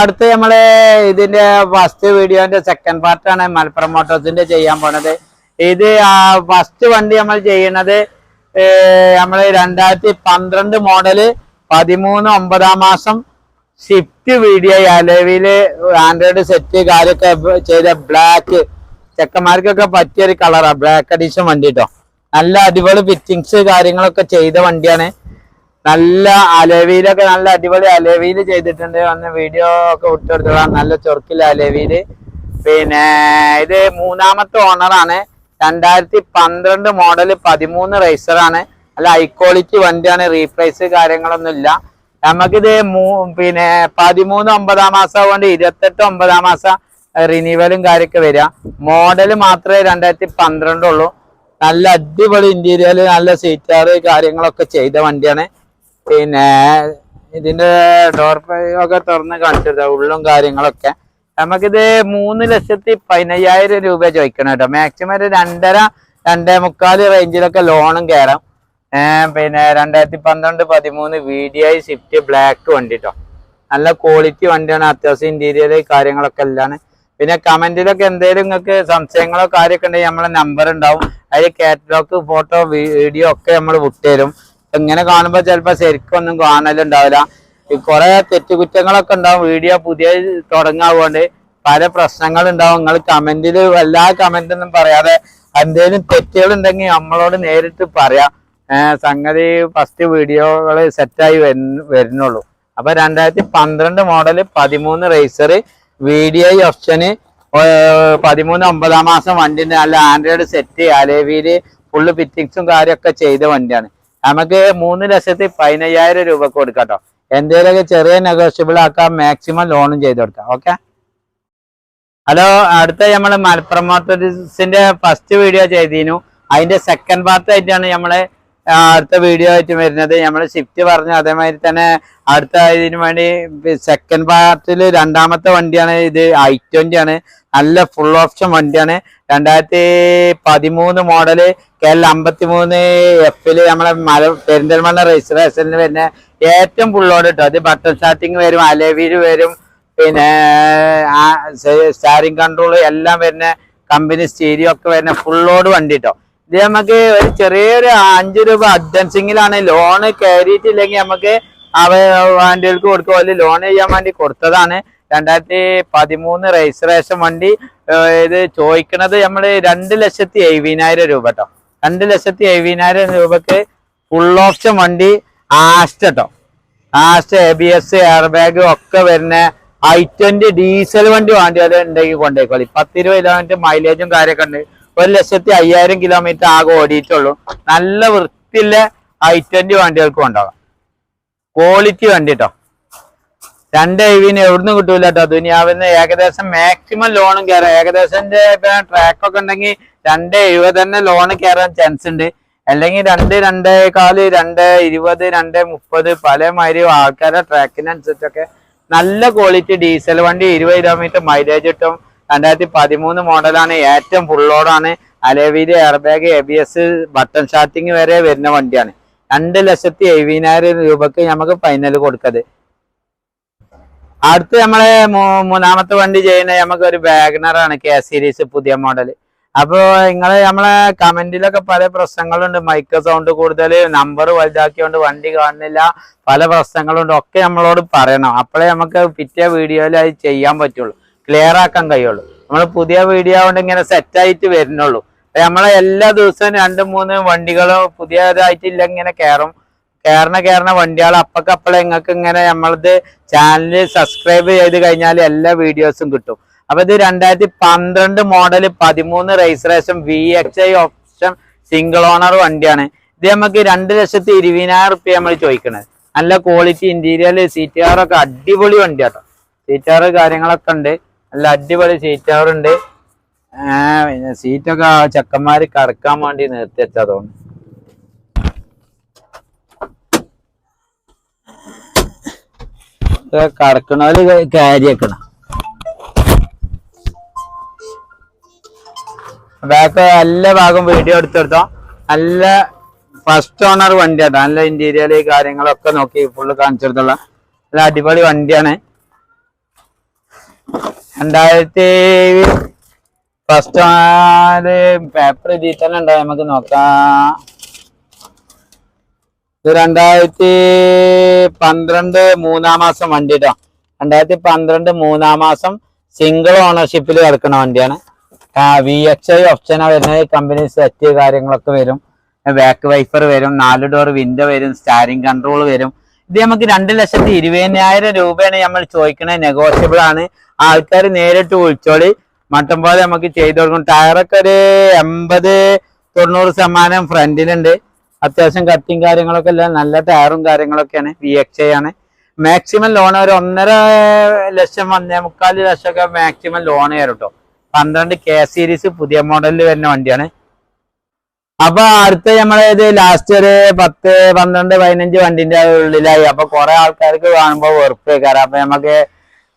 അടുത്ത് നമ്മൾ ഇതിന്റെ ഫസ്റ്റ് വീഡിയോന്റെ സെക്കൻഡ് പാർട്ടാണ് മലപ്പുറം മോട്ടോഴ്സിന്റെ ചെയ്യാൻ പോണത്. ഇത് ഫസ്റ്റ് വണ്ടി നമ്മൾ ചെയ്യണത് നമ്മൾ രണ്ടായിരത്തി പന്ത്രണ്ട് മോഡൽ പതിമൂന്ന് ഒമ്പതാം മാസം സ്വിഫ്റ്റ് വീഡിയോ അലവിൽ ആൻഡ്രോയിഡ് സെറ്റ് കാര്യമൊക്കെ ചെയ്ത ബ്ലാക്ക് ചെക്കന്മാർക്കൊക്കെ പറ്റിയൊരു കളറാ ബ്ലാക്ക് അഡീഷൻ വണ്ടി കേട്ടോ നല്ല അടിപൊളി ഫിറ്റിങ്സ് കാര്യങ്ങളൊക്കെ ചെയ്ത വണ്ടിയാണ്. നല്ല അലവിയിലൊക്കെ നല്ല അടിപൊളി അലവിയിൽ ചെയ്തിട്ടുണ്ട്. അന്ന് വീഡിയോ ഒക്കെ വിട്ടുകൊടുത്തോളാം നല്ല ചൊറുക്കില്ല അലവിയിൽ. പിന്നെ ഇത് മൂന്നാമത്തെ ഓണറാണ് രണ്ടായിരത്തി പന്ത്രണ്ട് മോഡൽ പതിമൂന്ന് റേസറാണ് നല്ല ഹൈ ക്വാളിറ്റി വണ്ടിയാണ്. റീപ്രൈസ് കാര്യങ്ങളൊന്നും ഇല്ല. നമുക്കിത് മൂ പിന്നെ പതിമൂന്ന് ഒമ്പതാം മാസം കൊണ്ട് ഇരുപത്തെട്ട് ഒമ്പതാം മാസം റിനീവലും കാര്യമൊക്കെ വരിക. മോഡൽ മാത്രമേ രണ്ടായിരത്തി പന്ത്രണ്ടുള്ളൂ. നല്ല അടിപൊളി ഇന്റീരിയൽ നല്ല സീറ്റാറ് കാര്യങ്ങളൊക്കെ ചെയ്ത വണ്ടിയാണ്. പിന്നെ ഇതിന്റെ ഡോർ ഒക്കെ തുറന്ന് കാണിച്ചത് ഉള്ളും കാര്യങ്ങളൊക്കെ. നമുക്കിത് മൂന്ന് ലക്ഷത്തി പതിനയ്യായിരം രൂപ ചോദിക്കണം കേട്ടോ. മാക്സിമം ഒരു രണ്ടര രണ്ടേ മുക്കാൽ റേഞ്ചിലൊക്കെ ലോണും കയറാം പിന്നെ രണ്ടായിരത്തി പന്ത്രണ്ട് പതിമൂന്ന് V D I Swift black വണ്ടി കേട്ടോ നല്ല ക്വാളിറ്റി വണ്ടിയാണ് അത്യാവശ്യം ഇന്റീരിയർ കാര്യങ്ങളൊക്കെ എല്ലാം പിന്നെ കമന്റിലൊക്കെ എന്തെങ്കിലും നിങ്ങൾക്ക് സംശയങ്ങളോ കാര്യമൊക്കെ ഉണ്ടെങ്കിൽ നമ്മളെ നമ്പർ ഉണ്ടാവും അതിൽ കാറ്റലോഗ് ഫോട്ടോ വീഡിയോ ഒക്കെ നമ്മൾ വിട്ടുതരും. ഇങ്ങനെ കാണുമ്പോ ചിലപ്പോ ശരിക്കൊന്നും കാണലും കാണലുണ്ടാവില്ല. ഈ കുറെ തെറ്റുകുറ്റങ്ങളൊക്കെ ഉണ്ടാവും. വീഡിയോ പുതിയ തുടങ്ങാവുകൊണ്ട് പല പ്രശ്നങ്ങളുണ്ടാവും. നിങ്ങൾ കമന്റിൽ എല്ലാ കമന്റൊന്നും പറയാതെ എന്തെങ്കിലും തെറ്റുകൾ ഉണ്ടെങ്കിൽ നമ്മളോട് നേരിട്ട് പറയാം. സംഗതി ഫസ്റ്റ് വീഡിയോകൾ സെറ്റായി വരുന്നുള്ളൂ. അപ്പൊ രണ്ടായിരത്തി പന്ത്രണ്ട് മോഡൽ പതിമൂന്ന് റേസർ വി ഡി ഐ ഓപ്ഷന് പതിമൂന്ന് ഒമ്പതാം മാസം വണ്ടിന്റെ നല്ല ആൻഡ്രോയിഡ് സെറ്റ് അലേവിയിൽ ഫുള്ള് ഫിറ്റിങ്സും കാര്യമൊക്കെ ചെയ്ത വണ്ടിയാണ്. നമുക്ക് മൂന്ന് ലക്ഷത്തി പതിനയ്യായിരം രൂപക്ക് കൊടുക്കാം കേട്ടോ എന്തെങ്കിലുമൊക്കെ ചെറിയ നെഗോഷ്യബിൾ ആക്കാം മാക്സിമം ലോണും ചെയ്ത് കൊടുക്കാം. ഓക്കെ ഹലോ അടുത്ത നമ്മൾ മലപ്പുറം മോട്ടോഴ്സിന്റെ ഫസ്റ്റ് വീഡിയോ ചെയ്തിരുന്നു അതിന്റെ സെക്കൻഡ് പാർട്ട് ആയിട്ടാണ് നമ്മൾ അടുത്ത വീഡിയോ ആയിട്ട് വരുന്നത് നമ്മൾ ഷിഫ്റ്റ് പറഞ്ഞു അതേമാതിരി തന്നെ അടുത്ത ഇതിന് വേണ്ടി സെക്കൻഡ് പാർട്ടിൽ രണ്ടാമത്തെ വണ്ടിയാണ് ഇത് ഐ ആണ്. നല്ല ഫുൾ ഓപ്ഷൻ വണ്ടിയാണ്. രണ്ടായിരത്തി പതിമൂന്ന് മോഡൽ കെ എൽ അമ്പത്തി മൂന്ന് എഫിൽ നമ്മളെ മല പെരിന്തൽമണ്ണ രജിസ്ട്രേഷനിൽ വരുന്ന ഏറ്റവും ഫുള്ളോട് കിട്ടും അത് ബട്ടൺ സ്റ്റാർട്ടിങ് വരും അലവീര് വരും പിന്നെ സ്റ്റാരിങ് കൺട്രോൾ എല്ലാം വരുന്ന കമ്പനി സ്റ്റീരിയോ ഒക്കെ വരുന്ന ഫുള്ളോട് വണ്ടി കേട്ടോ ഇത് നമുക്ക് ഒരു ചെറിയൊരു അഞ്ചു രൂപ അഡ്വാൻസിങ്ങിലാണ് ലോണ് കയറിയിട്ടില്ലെങ്കിൽ നമുക്ക് അവ വണ്ടികൾക്ക് കൊടുക്കുക. അല്ലെങ്കിൽ ലോൺ ചെയ്യാൻ വേണ്ടി കൊടുത്തതാണ്. രണ്ടായിരത്തി പതിമൂന്ന് രജിസ്ട്രേഷൻ വണ്ടി ഇത് ചോദിക്കണത് നമ്മൾ രണ്ട് ലക്ഷത്തി എഴുപതിനായിരം രൂപ കേട്ടോ രണ്ട് ലക്ഷത്തി എഴുപതിനായിരം രൂപക്ക് ഫുൾ ഓപ്ഷൻ വണ്ടി ആസ്റ്റ് കേട്ടോ asked A B S air bag ഒക്കെ വരുന്ന ഐ ട്വന്റി ഡീസൽ വണ്ടി വേണ്ടിയാൽ ഉണ്ടെങ്കിൽ കൊണ്ടുപോയിക്കോളി. പത്തിരുപത് കിലോമീറ്റർ മൈലേജും കാര്യമൊക്കെ ഉണ്ട്. ഒരു ലക്ഷത്തി അയ്യായിരം കിലോമീറ്റർ ആകെ ഓടിയിട്ടുള്ളൂ. നല്ല വൃത്തിയുള്ള ഐ ട്വന്റി വണ്ടികൾക്ക് കൊണ്ടുപോകാം. ക്വാളിറ്റി വണ്ടി കേട്ടോ രണ്ട് ഐവിന് എവിടുന്ന് കിട്ടൂല കേട്ടോ ദുനിയാവിന്ന് ഏകദേശം മാക്സിമം ലോണും കയറാം ഏകദേശം ട്രാക്ക് ഒക്കെ ഉണ്ടെങ്കിൽ രണ്ട് എഴുപത് തന്നെ ലോൺ കയറാൻ ചാൻസ് ഉണ്ട്. അല്ലെങ്കിൽ രണ്ട് രണ്ടേ കാൽ രണ്ട് ഇരുപത് രണ്ട് മുപ്പത് പല മാതിരി ആൾക്കാരുടെ ട്രാക്കിനനുസരിച്ചൊക്കെ നല്ല ക്വാളിറ്റി ഡീസൽ വണ്ടി ഇരുപത് കിലോമീറ്റർ മൈലേജ് കിട്ടും. രണ്ടായിരത്തി പതിമൂന്ന് മോഡലാണ്. ഏറ്റവും ഫുള്ളോടാണ് Alavil airbag A B S button starting വരെ വരുന്ന വണ്ടിയാണ്. രണ്ട് ലക്ഷത്തി എഴുപതിനായിരം രൂപക്ക് നമുക്ക് ഫൈനൽ കൊടുക്കത് അടുത്ത് നമ്മളെ മൂന്നാമത്തെ വണ്ടി ചെയ്യുന്ന നമുക്ക് ഒരു വാഗ്നറാണ് കെ സീരീസ് പുതിയ മോഡൽ അപ്പോ നിങ്ങൾ നമ്മളെ കമന്റിലൊക്കെ പല പ്രശ്നങ്ങളുണ്ട്. മൈക്ക് സൗണ്ട് കൂടുതൽ നമ്പർ വലുതാക്കിയോണ്ട് വണ്ടി കാണുന്നില്ല. പല പ്രശ്നങ്ങളുണ്ട്. ഒക്കെ നമ്മളോട് പറയണം. അപ്പോഴേ നമുക്ക് പിറ്റേ വീഡിയോയിൽ അത് ചെയ്യാൻ പറ്റുള്ളൂ. ക്ലിയർ ആക്കാൻ കഴിയുള്ളൂ. നമ്മൾ പുതിയ വീഡിയോ കൊണ്ട് ഇങ്ങനെ സെറ്റ് ആയിട്ട് വരുന്നുള്ളൂ. നമ്മളെ എല്ലാ ദിവസവും രണ്ട് മൂന്ന് വണ്ടികളും പുതിയതായിട്ടില്ല ഇങ്ങനെ കയറും കയറണ കയറണ വണ്ടികൾ അപ്പക്കപ്പളെ നിങ്ങൾക്ക് ഇങ്ങനെ നമ്മളത് ചാനൽ സബ്സ്ക്രൈബ് ചെയ്ത് കഴിഞ്ഞാൽ എല്ലാ വീഡിയോസും കിട്ടും. അപ്പൊ ഇത് രണ്ടായിരത്തി പന്ത്രണ്ട് മോഡൽ പതിമൂന്ന് registration V X I option single owner വണ്ടിയാണ്. ഇത് നമുക്ക് രണ്ട് ലക്ഷത്തി ഇരുപതിനായിരം റുപ്യ നമ്മൾ ചോദിക്കണത് നല്ല ക്വാളിറ്റി ഇന്റീരിയർ സീറ്റ് കാറൊക്കെ അടിപൊളി വണ്ടിയാട്ടോ. സീറ്റ് കാര്യങ്ങളൊക്കെ ഉണ്ട്. നല്ല അടിപൊളി സീറ്റ് ആവറുണ്ട് ഉണ്ട്. പിന്നെ സീറ്റൊക്കെ ചെക്കന്മാര് കറക്കാൻ വേണ്ടി നിർത്തി വെച്ചതുകൊണ്ട് കറക്കണോൽ കാര്യക്കണം ബാക്ക് എല്ലാ ഭാഗം വീഡിയോ എടുത്തെടുത്തോ നല്ല ഫസ്റ്റ് ഓണർ വണ്ടിയാണ് നല്ല ഇന്റീരിയർ കാര്യങ്ങളൊക്കെ നോക്കി ഫുള്ള് കാണിച്ചെടുത്തുള്ള നല്ല അടിപൊളി വണ്ടിയാണ്. രണ്ടായിരത്തി ഫസ്റ്റ് പേപ്പർ ഇതിൽ തന്നെ ഉണ്ടാവും നമുക്ക് നോക്കാം. രണ്ടായിരത്തി പന്ത്രണ്ട് മൂന്നാം മാസം വണ്ടി കേട്ടോ രണ്ടായിരത്തി പന്ത്രണ്ട് മൂന്നാം മാസം സിംഗിൾ ഓണർഷിപ്പിൽ കിടക്കുന്ന വണ്ടിയാണ്. വി എച്ച് ഐ ഓപ്ഷനാണ് വരുന്നത്. കമ്പനി സെറ്റ് കാര്യങ്ങളൊക്കെ വരും. ബാക്ക് വൈഫർ വരും നാല് ഡോർ വിൻഡോ വരും സ്റ്റാരിങ് കൺട്രോൾ വരും. ഇത് നമുക്ക് രണ്ട് ലക്ഷത്തി ഇരുപതിനായിരം രൂപയാണ് നമ്മൾ ചോദിക്കുന്നത് നെഗോഷ്യബിൾ ആണ്. ആൾക്കാർ നേരിട്ട് വിളിച്ചോളി. മട്ടം പോലെ നമുക്ക് ചെയ്തു കൊടുക്കും ടയറൊക്കെ ഒരു എൺപത് തൊണ്ണൂറ് ശതമാനം ഫ്രണ്ടിലുണ്ട്. അത്യാവശ്യം കട്ടിങ് കാര്യങ്ങളൊക്കെ അല്ല നല്ല ടയറും കാര്യങ്ങളൊക്കെയാണ്. വി എക്സ് ഐ ആണ്. മാക്സിമം ലോൺ ഒരു ഒന്നര ലക്ഷം ഒന്നേ മുക്കാൽ ലക്ഷമൊക്കെ മാക്സിമം ലോൺ കയറും കേട്ടോ പന്ത്രണ്ട് കെ സീരീസ് പുതിയ മോഡലിൽ വരുന്ന വണ്ടിയാണ്. അപ്പൊ അടുത്ത നമ്മളേത് ലാസ്റ്റ് ഒരു പത്ത് പന്ത്രണ്ട് പതിനഞ്ച് വണ്ടിന്റെ ഉള്ളിലായി. അപ്പൊ കുറെ ആൾക്കാർക്ക് കാണുമ്പോ വെറുപ്പ് വെക്കാറ് അപ്പൊ നമുക്ക്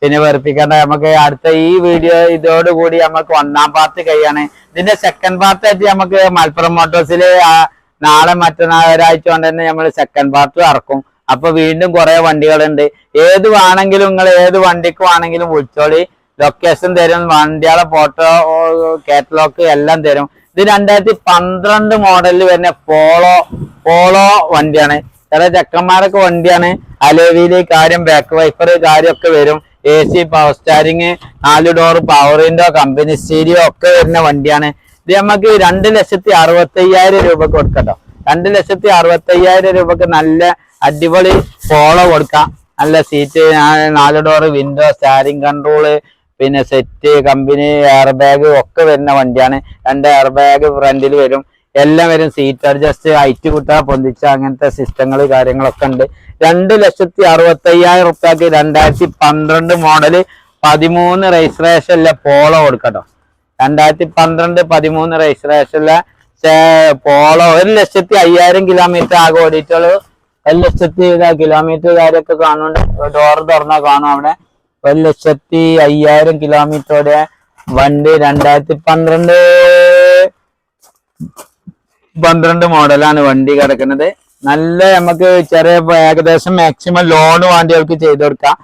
പിന്നെ വെറുപ്പിക്കണ്ട. നമുക്ക് അടുത്ത ഈ വീഡിയോ ഇതോടുകൂടി നമുക്ക് ഒന്നാം പാർട്ട് കഴിയാണ്. ഇതിന്റെ സെക്കൻഡ് പാർട്ട് ആയിട്ട് നമുക്ക് മലപ്പുറം മോട്ടോഴ്സിൽ നാളെ മറ്റന്നാൾ ഒരാഴ്ച കൊണ്ട് തന്നെ നമ്മൾ സെക്കൻഡ് പാർട്ട് ഇറക്കും അപ്പൊ വീണ്ടും കുറെ വണ്ടികളുണ്ട്. ഏത് വേണമെങ്കിലും നിങ്ങൾ ഏത് വണ്ടിക്ക് വേണമെങ്കിലും വിളിച്ചോളി. ലൊക്കേഷൻ തരും. വണ്ടികളെ ഫോട്ടോ കാറ്റലോഗ് എല്ലാം തരും. ഇത് രണ്ടായിരത്തി പന്ത്രണ്ട് മോഡലിൽ വരുന്ന പോളോ പോളോ വണ്ടിയാണ്. ചില ചെക്കന്മാരൊക്കെ വണ്ടിയാണ്. അലേവിയിൽ കാര്യം ബാക്ക് വൈഫർ കാര്യമൊക്കെ വരും. എ സി പവർ സ്റ്റാരിങ് നാല് door power window company stereo ഒക്കെ വരുന്ന വണ്ടിയാണ്. ഇത് നമുക്ക് രണ്ട് ലക്ഷത്തി അറുപത്തി അയ്യായിരം രൂപ കൊടുക്കട്ടോ. രണ്ട് ലക്ഷത്തി അറുപത്തി അയ്യായിരം രൂപക്ക് നല്ല അടിപൊളി പോളോ കൊടുക്കാം. നല്ല സീറ്റ് നാല് ഡോർ വിൻഡോ സ്റ്റാരിങ് കൺട്രോൾ പിന്നെ സെറ്റ് കമ്പനി എയർ ബാഗ് ഒക്കെ വരുന്ന വണ്ടിയാണ്. രണ്ട് എയർ ബാഗ് ഫ്രണ്ടിൽ വരും. എല്ലാം വരും. സീറ്റ് അഡ്ജസ്റ്റ് ഹൈറ്റ് കുട്ടാ പൊന്തിച്ച അങ്ങനത്തെ സിസ്റ്റങ്ങൾ കാര്യങ്ങളൊക്കെ ഉണ്ട്. രണ്ട് ലക്ഷത്തി അറുപത്തി അയ്യായിരം റുപ്യക്ക് രണ്ടായിരത്തി പന്ത്രണ്ട് മോഡൽ പതിമൂന്ന് രജിസ്ട്രേഷനിലെ പോളോ കൊടുക്കട്ടോ രണ്ടായിരത്തി പന്ത്രണ്ട് പതിമൂന്ന് രജിസ്ട്രേഷനിലെ പോളോ ഒരു ലക്ഷത്തി അയ്യായിരം കിലോമീറ്റർ ആകെ ഓടിയിട്ടുള്ളൂ. ഒരു ലക്ഷത്തി കിലോമീറ്റർ കാര്യമൊക്കെ കാണുന്നുണ്ട്. ഡോർ തുറന്നാൽ കാണും അവിടെ. ഒരു ലക്ഷത്തി അയ്യായിരം കിലോമീറ്ററോടെ വണ്ടി രണ്ടായിരത്തി പന്ത്രണ്ട്. പന്ത്രണ്ട് മോഡലാണ് വണ്ടി കിടക്കുന്നത്. നല്ല നമുക്ക് ചെറിയ ഏകദേശം മാക്സിമം ലോൺ വണ്ടികൾക്ക് ചെയ്തു കൊടുക്കാം.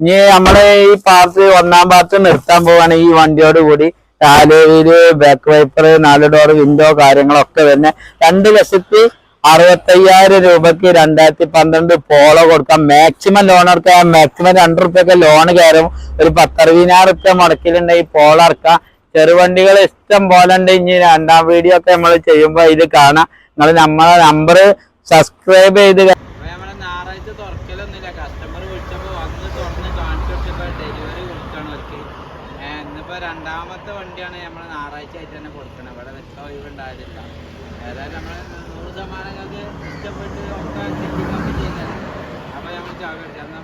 ഇനി നമ്മളെ ഈ പാർട്ട് ഒന്നാം പാർട്ട് നിർത്താൻ പോവാണ് ഈ വണ്ടിയോട് കൂടി. ടാലോയിൽ ബാക്ക് വൈപ്പർ നാല് ഡോർ വിൻഡോ കാര്യങ്ങളൊക്കെ തന്നെ രണ്ട് ലക്ഷത്തി അറുപത്തയ്യായിരം രൂപക്ക് രണ്ടായിരത്തി പന്ത്രണ്ട് പോളോ കൊടുക്കാം. മാക്സിമം ലോൺ എടുക്കാം മാക്സിമം രണ്ട് റുപ്യൊക്കെ ലോൺ കയറും. ഒരു പത്തറുപതിനായിരം റുപ്യ മുടക്കിലുണ്ടെങ്കിൽ പോളോ ഇറക്കാം ചെറുവണ്ടികൾ ഇഷ്ടം പോലെ ഉണ്ട്. ഇനി രണ്ടാം വീഡിയോ ഒക്കെ നമ്മൾ ചെയ്യുമ്പോൾ ഇത് കാണാം. നിങ്ങൾ നമ്മളെ നമ്പർ സബ്സ്ക്രൈബ് ചെയ്ത് ഞായറാഴ്ച രണ്ടാമത്തെ വണ്ടിയാണ് നമ്മൾ ഞായറാഴ്ച ആയിട്ട് തന്നെ കൊടുക്കണം ഇവിടെ നിൽക്കാൻ ഒഴിവുണ്ടായിരുന്നില്ല. ഏതായാലും നമ്മൾ ജമാനങ്ങൾക്ക് ഇഷ്ടപ്പെട്ട് ഒക്കെ ചിന്തിക്കാൻ പറ്റിയില്ല അപ്പോൾ ഞങ്ങൾ ചാവേണ്ടി എന്നാൽ